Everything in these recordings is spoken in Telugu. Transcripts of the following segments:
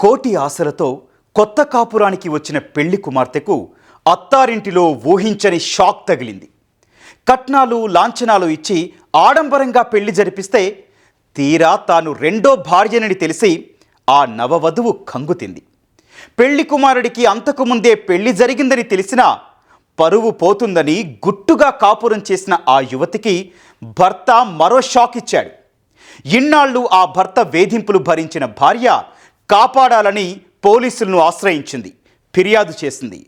కోటి ఆశలతో కొత్త కాపురానికి వచ్చిన పెళ్ళి కుమార్తెకు అత్తారింటిలో ఊహించని షాక్ తగిలింది. కట్నాలు లాంఛనాలు ఇచ్చి ఆడంబరంగా పెళ్ళి జరిపిస్తే తీరా తాను రెండో భార్యనని తెలిసి ఆ నవవధువు కంగుతింది పెళ్ళి కుమారుడికి అంతకుముందే పెళ్ళి జరిగిందని తెలిసినా పరువు పోతుందని గుట్టుగా కాపురం చేసిన ఆ యువతికి భర్త మరో షాక్ ఇచ్చాడు. ఇన్నాళ్ళు ఆ భర్త వేధింపులు భరించిన భార్య కాపాడాలని పోలీసులను ఆశ్రయించింది ఫిర్యాదు చేసింది.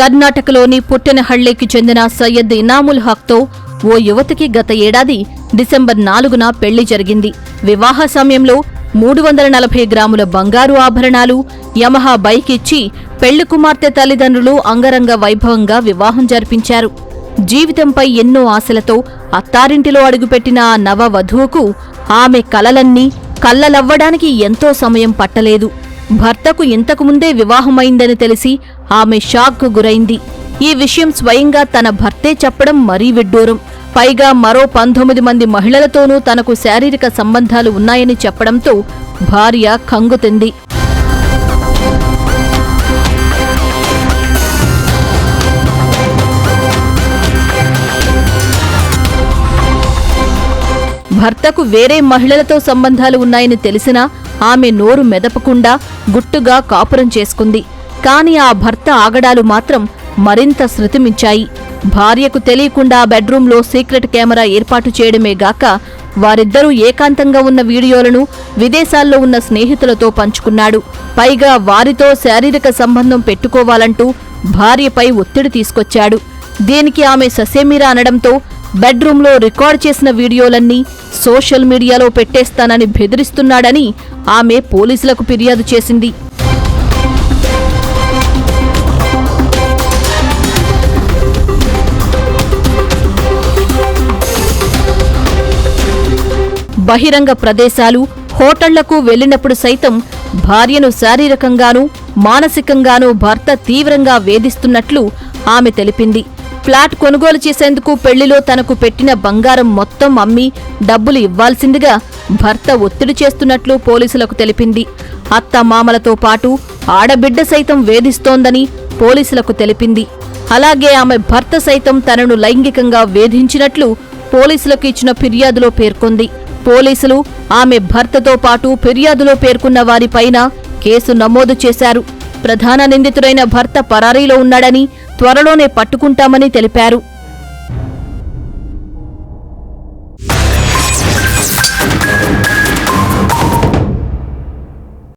కర్ణాటకలోని పుట్టెనహళ్ళికి చెందిన సయ్యద్ ఇనాముల్ హక్తో ఓ యువతికి గత ఏడాది డిసెంబర్ నాలుగున పెళ్ళి జరిగింది. వివాహ సమయంలో మూడు వందల నలభై గ్రాముల బంగారు ఆభరణాలు యమహా బైక్ ఇచ్చి పెళ్ళి కుమార్తె తల్లిదండ్రులు అంగరంగ వైభవంగా వివాహం జరిపించారు. జీవితంపై ఎన్నో ఆశలతో అత్తారింటిలో అడుగుపెట్టిన ఆ నవ వధువుకు ఆమె కలలన్నీ కళ్ళలవ్వడానికి ఎంతో సమయం పట్టలేదు. భర్తకు ఇంతకుముందే వివాహమైందని తెలిసి ఆమె షాక్కు గురైంది. ఈ విషయం స్వయంగా తన భర్తే చెప్పడం మరీ విడ్డూరం. పైగా మరో పంతొమ్మిది మంది మహిళలతోనూ తనకు శారీరక సంబంధాలు ఉన్నాయని చెప్పడంతో భార్య కంగుతింది భర్తకు వేరే మహిళలతో సంబంధాలు ఉన్నాయని తెలిసినా ఆమె నోరు మెదపకుండా గుట్టుగా కాపురం చేసుకుంది. కాని ఆ భర్త ఆగడాలు మాత్రం మరింత శృతిమించాయి భార్యకు తెలియకుండా బెడ్రూంలో సీక్రెట్ కెమెరా ఏర్పాటు చేయడమే గాక వారిద్దరూ ఏకాంతంగా ఉన్న వీడియోలను విదేశాల్లో ఉన్న స్నేహితులతో పంచుకున్నాడు. పైగా వారితో శారీరక సంబంధం పెట్టుకోవాలంటూ భార్యపై ఒత్తిడి తీసుకొచ్చాడు. దీనికి ఆమె ససేమిరా అనడంతో బెడ్రూంలో రికార్డ్ చేసిన వీడియోలన్నీ సోషల్ మీడియాలో పెట్టేస్తానని బెదిరిస్తున్నాడని ఆమె పోలీసులకు ఫిర్యాదు చేసింది. బహిరంగ ప్రదేశాలు హోటళ్ళకు వెళ్ళినప్పుడు సైతం భార్యను శారీరకంగానూ మానసికంగానూ భర్త తీవ్రంగా వేధిస్తున్నట్లు ఆమె తెలిపింది. ఫ్లాట్ కొనుగోలు చేసేందుకు పెళ్ళిలో తనకు పెట్టిన బంగారం మొత్తం అమ్మి డబ్బులు ఇవ్వాల్సిందిగా భర్త ఒత్తిడి చేస్తున్నట్లు పోలీసులకు తెలిపింది. అత్త మామలతో పాటు ఆడబిడ్డ సైతం వేధిస్తోందని పోలీసులకు తెలిపింది. అలాగే ఆమె భర్త సైతం తనను లైంగికంగా వేధించినట్లు పోలీసులకు ఇచ్చిన ఫిర్యాదులో పేర్కొంది. పోలీసులు ఆమె భర్తతో పాటు ఫిర్యాదులో పేర్కొన్న వారిపైన కేసు నమోదు చేశారు. ప్రధాన నిందితుడైన భర్త పరారీలో ఉన్నాడని త్వరలోనే పట్టుకుంటామని తెలిపారు.